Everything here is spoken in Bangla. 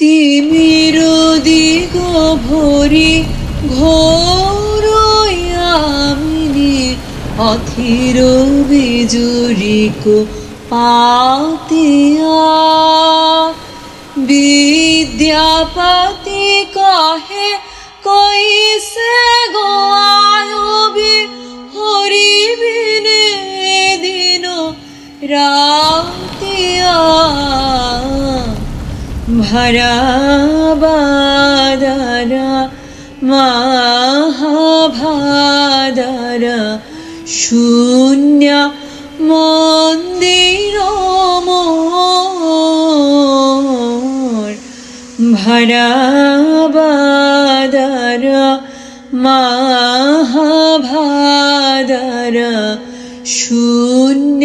তিমির দিগ ভরি ঘোর আমিনি অথির বিজুরিক পাতিয়া। বিদ্যাপতি কহে কইসে গোয়াবি হরিবিনে দিন রাতিয়া? ভরা বাদারা মহাভাদারা শূন্য মন্দির মোর ভরা বাদারা মহাভাদারা শূন্য